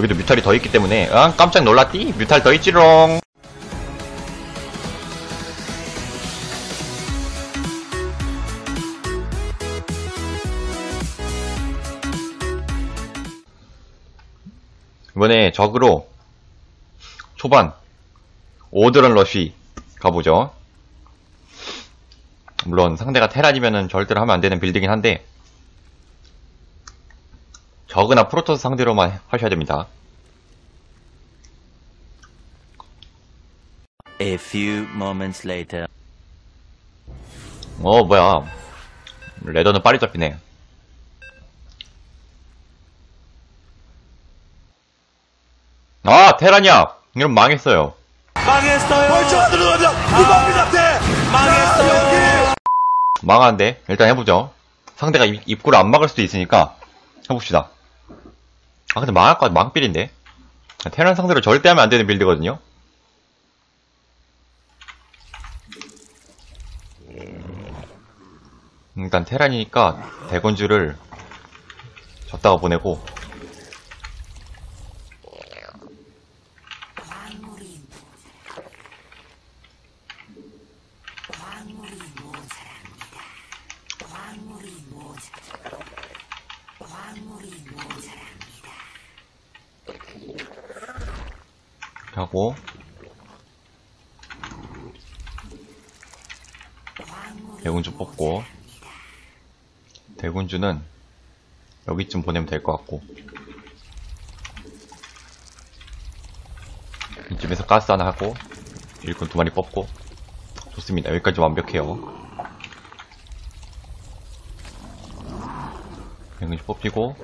여기도 뮤탈이 더 있기 때문에 아 깜짝 놀랐디? 뮤탈 더 있지롱 이번에 적으로 초반 오드런 러쉬 가보죠 물론 상대가 테란이면은 절대로 하면 안 되는 빌드긴 한데 적으나 프로토스 상대로만 하셔야 됩니다. A few moments later. 어 뭐야 레더는 빨리 잡히네. 아 테란이야 이럼 망했어요. 망했어요. 벌써 들어가자. 후방입니다. 대. 망했어요. 망한데 일단 해보죠. 상대가 입, 입구를 안 막을 수도 있으니까 해봅시다. 아 근데 망할 것 같아. 망필인데. 테란 상대로 절대 하면 안 되는 빌드거든요. 일단 테란이니까 대건주를 졌다가 보내고 이렇게 하고 대군주 뽑고. 대군주는 여기쯤 보내면 될 것 같고. 이쯤에서 가스 하나 하고 일꾼 두 마리 뽑고. 좋습니다. 여기까지 완벽해요. 대군주 뽑히고.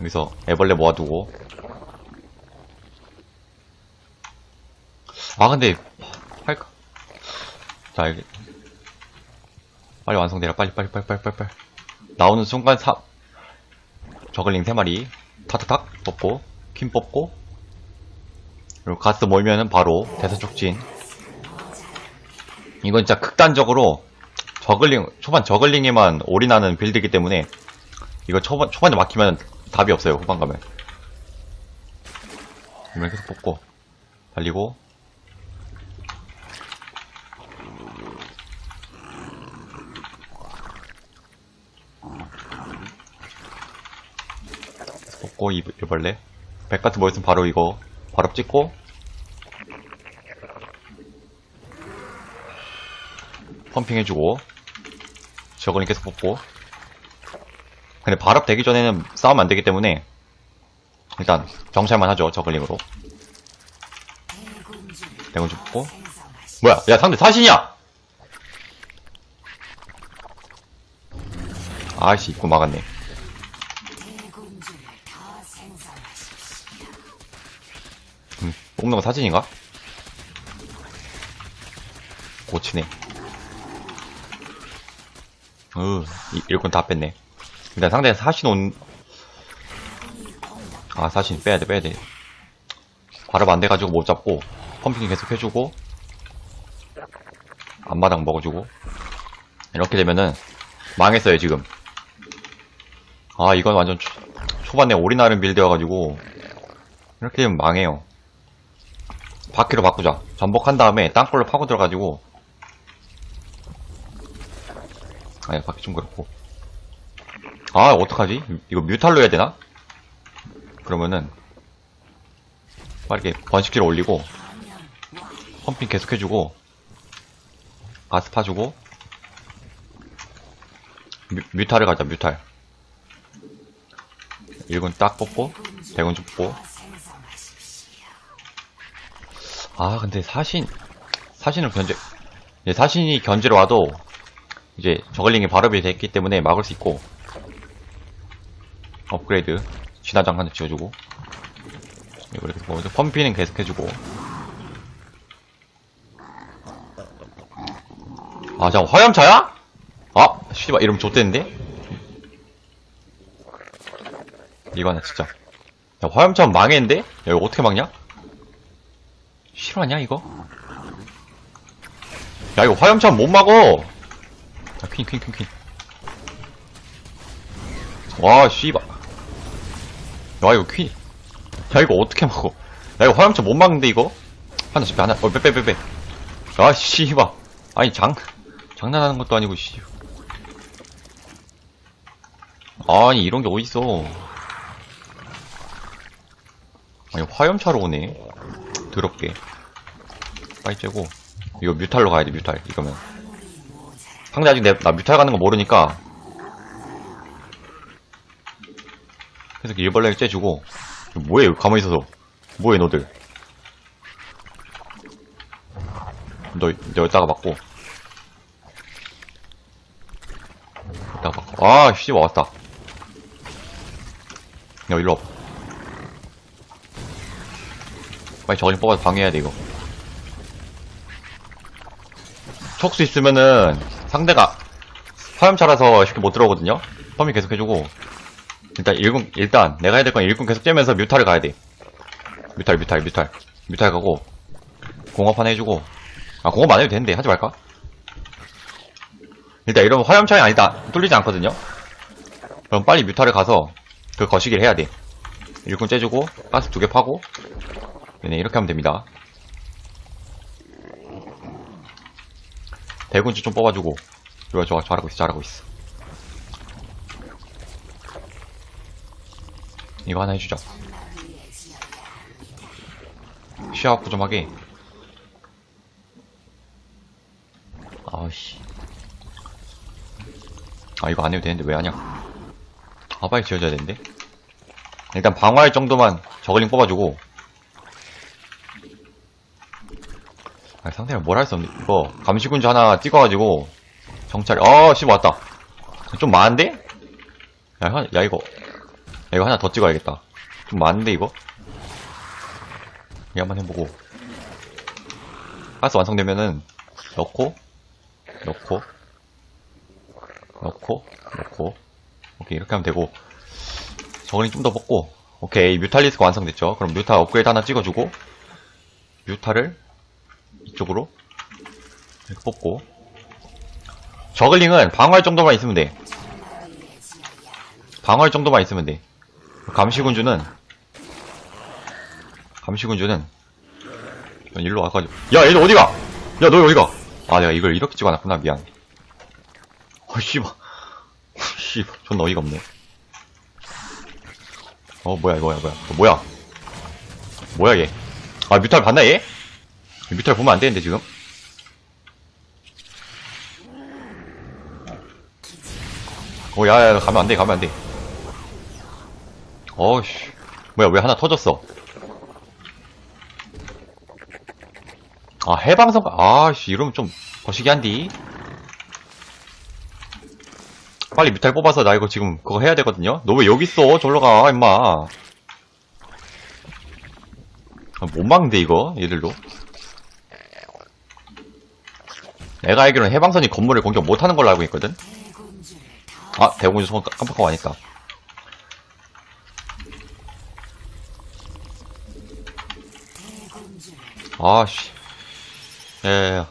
여기서 애벌레 모아두고 아 근데 할까? 자 여기 빨리 완성되라. 빨리 빨리 빨리 빨리 빨리 빨리. 나오는 순간 사 저글링 3마리. 탁탁탁 뽑고 퀸 뽑고. 그리고 가스 몰면은 바로 대사촉진. 이건 진짜 극단적으로 저글링 초반 저글링에만 올인하는 빌드이기 때문에 이거 초반, 초반에 막히면 답이 없어요 후반 가면. 이렇게 계속 뽑고. 달리고 뽑고 이- 이벌레. 백가트 모였으면 바로 이거 바로 찍고. 펌핑 해주고. 저거는 계속 뽑고. 근데 발업 되기 전에는 싸우면 안 되기 때문에 일단 정찰만 하죠 저글링으로. 대군주 뽑고. 뭐야 야 상대 사신이야! 아씨 입고 막았네 뽑는 거 사진인가? 고치네 으 이- 일꾼 다 뺐네 일단 상대가 사신 온, 아, 사신 빼야돼, 빼야돼. 발업 안 돼가지고 못 잡고, 펌핑 계속 해주고, 앞마당 먹어주고, 이렇게 되면은, 망했어요, 지금. 아, 이건 완전 초, 초반에 올인하는 빌드여가지고, 이렇게 되면 망해요. 바퀴로 바꾸자. 전복한 다음에 땅굴로 파고 들어가지고, 아니, 바퀴 좀 그렇고. 아, 어떡하지? 이거 뮤탈로 해야 되나? 그러면은, 빠르게 번식기를 올리고, 펌핑 계속 해주고, 가스 파주고, 뮤, 뮤탈을 가자, 뮤탈. 1군 딱 뽑고, 대군 좀 뽑고. 아, 근데 사신, 사신을 견제, 이제 사신이 견제로 와도, 이제 저글링이 발업이 됐기 때문에 막을 수 있고, 업그레이드 진화장 하나 지어주고 이렇게 보면서 펌핑은 계속 해주고 아 잠깐 화염차야? 아 씨발 이러면 좆대는데? 이거 하나 진짜 야 화염차는 망했는데? 야 이거 어떻게 막냐? 실화냐 이거? 야 이거 화염차는 못 막어 야퀸퀸 퀸퀸 와, 씨발. 야, 이거 퀸. 야, 이거 어떻게 막어? 야, 이거 화염차 못 막는데, 이거? 하나, 씩 하나, 어, 빼, 빼, 빼, 빼. 아, 씨발. 아니, 장, 장난하는 것도 아니고, 씨. 아니, 이런 게 어딨어. 아니, 화염차로 오네. 더럽게. 빨리 째고. 이거 뮤탈로 가야 돼, 뮤탈. 이거면. 상대 아직 내, 나 뮤탈 가는 거 모르니까. 그래서 일벌레 째주고. 뭐해, 가만히 있어서. 뭐해, 너들. 너, 너 여기다가 맞고. 여기다가 맞고. 아, 씨, 왔다. 야, 일로 와봐. 빨리 저걸 뽑아서 방해해야 돼, 이거. 촉수 있으면은 상대가 화염차라서 쉽게 못 들어오거든요? 펌이 계속 해주고. 일단 일군, 일단 내가 해야 될 건 일군 계속 째면서 뮤탈을 가야 돼. 뮤탈, 뮤탈, 뮤탈. 뮤탈 가고, 공업 하나 해주고. 아, 공업 안 해도 되는데, 하지 말까? 일단 이러면 화염차이 아니다. 뚫리지 않거든요? 그럼 빨리 뮤탈을 가서 그 거시기를 해야 돼. 일군 째주고, 가스 두 개 파고, 네, 이렇게 하면 됩니다. 대군주 좀 뽑아주고. 좋아, 좋아, 잘하고 있어, 잘하고 있어. 이거 하나 해주자. 시야업 좀 하게. 아씨. 아, 이거 안 해도 되는데 왜 하냐. 아, 빨리 지어줘야 되는데. 일단 방어할 정도만 저글링 뽑아주고. 아, 상대가 뭘할 수 없네. 이거, 감시군주 하나 찍어가지고, 정찰, 어, 씨, 왔다. 좀 많은데? 야, 하- 야, 이거. 야, 이거 하나 더 찍어야겠다. 좀 많은데, 이거? 이 한번 해보고. 가스 완성되면은, 넣고, 넣고, 넣고, 넣고. 오케이, 이렇게 하면 되고. 저글링 좀더 뽑고. 오케이, 뮤탈리스가 완성됐죠. 그럼 뮤탈 업그레이드 하나 찍어주고, 뮤탈을 이쪽으로 이렇게 뽑고. 저글링은 방어할 정도만 있으면 돼. 방어할 정도만 있으면 돼. 감시군주는 감시군주는 일로 와가지고. 야 얘들 어디가? 야 너 어디가? 아 내가 이걸 이렇게 찍어놨구나 미안. 어 씨발. 씨발. 존나 어이가 없네. 어 뭐야 뭐야 뭐야? 어, 뭐야? 뭐야 얘아 뮤탈 봤나 얘? 뮤탈 보면 안 되는데, 지금? 어, 야, 야, 가면 안 돼, 가면 안 돼. 어씨. 뭐야, 왜 하나 터졌어? 아, 해방선, 아씨, 이러면 좀, 거시기 한디. 빨리 뮤탈 뽑아서 나 이거 지금 그거 해야 되거든요? 너 왜 여기 있어? 절로 가, 임마. 아, 못 막는데, 이거, 얘들도. 내가 알기로는 해방선이 건물을 공격 못하는 걸로 알고 있거든? 아, 대공주 손 깜빡하고 하니까. 아씨. 야야야.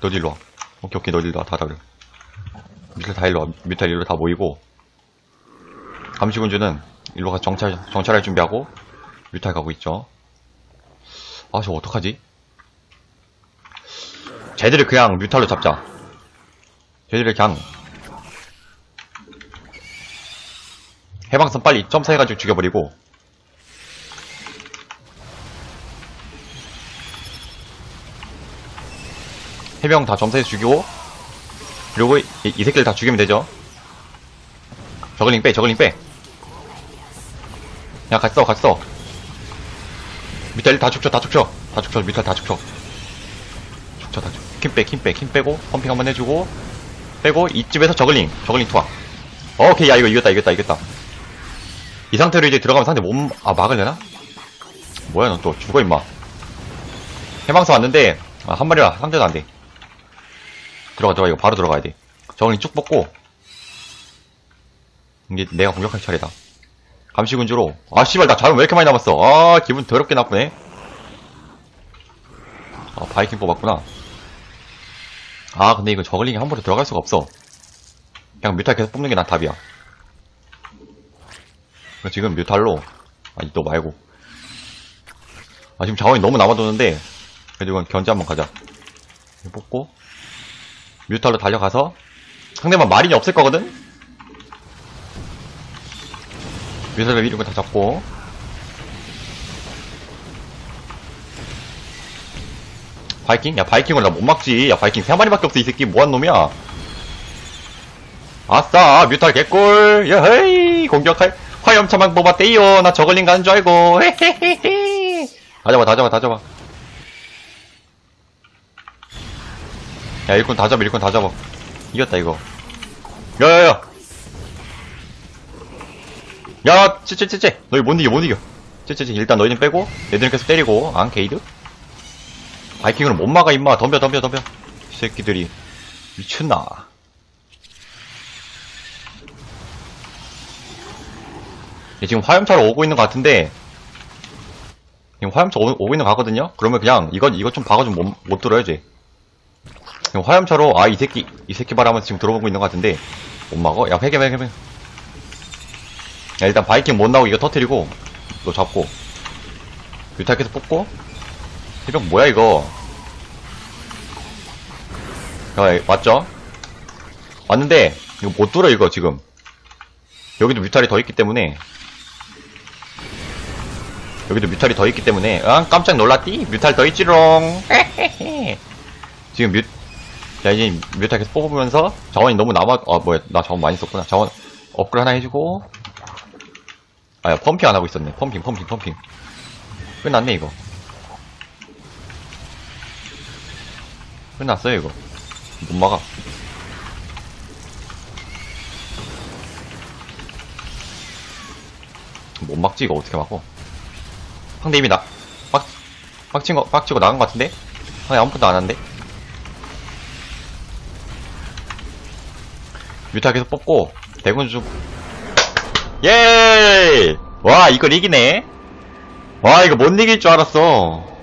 너도 일로 와. 오케이, 오케이, 너도 일로 와. 다, 다, 그래. 밑에 다 일로 와. 밑에 일로 다 모이고. 감시군주는 일로 가서 정찰, 정찰할 준비하고, 뮤탈 가고 있죠. 아, 저 어떡하지? 쟤들을 그냥 뮤탈로 잡자. 쟤들을 그냥 해방선 빨리 점사해가지고 죽여버리고 해병 다 점사해서 죽이고 그리고 이, 이 새끼들 다 죽이면 되죠. 저글링 빼, 저글링 빼. 야, 같이 써, 같이 써. 뮤탈 다 죽쳐, 다 죽쳐. 다 죽쳐, 뮤탈 다 죽쳐. 죽쳐, 다 죽쳐. 킴 빼, 킴 빼, 킴 빼고, 펌핑 한번 해주고, 빼고, 이쯤에서 저글링, 저글링 투하. 오케이, 야, 이거 이겼다, 이겼다, 이겼다. 이 상태로 이제 들어가면 상대 몸, 아, 막으려나? 뭐야, 넌 또, 죽어, 임마. 해방선 왔는데, 아, 한 마리라, 상대도 안 돼. 들어가, 들어가, 이거 바로 들어가야 돼. 저글링 쭉 뽑고, 이게 내가 공격할 차례다. 감시군주로, 아, 씨발, 나 자원 왜 이렇게 많이 남았어? 아, 기분 더럽게 나쁘네. 아, 바이킹 뽑았구나. 아, 근데 이거 저글링이 함부로 들어갈 수가 없어. 그냥 뮤탈 계속 뽑는 게 난 답이야. 그럼 지금 뮤탈로. 아니 너 말고. 아 지금 자원이 너무 남아도는데. 그래도 이건 견제 한번 가자. 뽑고. 뮤탈로 달려가서 상대방 마린이 없을 거거든? 뮤탈로 이런 거 다 잡고 바이킹? 야 바이킹을 나 못 막지. 야 바이킹 세 마리밖에 없어 이 새끼. 뭐한 놈이야? 아싸 뮤탈 개꿀. 야헤이 공격할 화염차만 뽑았대요 나 저글링 가는 줄 알고. 다 잡아 다 잡아 다 잡아. 야 일꾼 다 잡아 일꾼 다 잡아. 이겼다 이거. 야야야. 야 찌찌찌찌 너희 못 이겨 못 이겨. 찌찌찌 일단 너희는 빼고 얘들은 계속 때리고. 안 게이드 바이킹으로 못 막아 임마. 덤벼 덤벼 덤벼. 이 새끼들이. 미쳤나? 얘 지금 화염차로 오고 있는 것 같은데 지금 화염차 오, 오고 있는 것 같거든요? 그러면 그냥 이것 이것 좀 박아주면 못, 못 들어야지 지금 화염차로 아 이 새끼 이 새끼 바라면서 지금 들어오고 있는 것 같은데 못 막어? 야 회개 회개 회개 야 일단 바이킹 못 나오고 이거 터트리고 너 잡고. 계속 뽑고 해병 뭐야 이거? 야 맞죠? 왔는데 이거 못 뚫어 이거 지금. 여기도 뮤탈이 더 있기 때문에. 여기도 뮤탈이 더 있기 때문에. 아 깜짝 놀랐디? 뮤탈 더 있지롱. 지금 뮤, 야 이제 뮤탈 계속 뽑으면서 자원이 너무 남아 아 뭐야 나 자원 많이 썼구나. 자원 업글 하나 해주고. 아야 펌핑 안 하고 있었네. 펌핑 펌핑 펌핑. 끝났네 이거 끝났어요 이거. 못 막아. 못 막지 이거 어떻게 막어? 상대 이미 나 빡, 빡친 거 빡치고 나간 거 같은데? 상대 아무것도 안 하는데? 뮤타 계속 뽑고 대군 좀 예! 와 이걸 이기네? 와 이거 못 이길 줄 알았어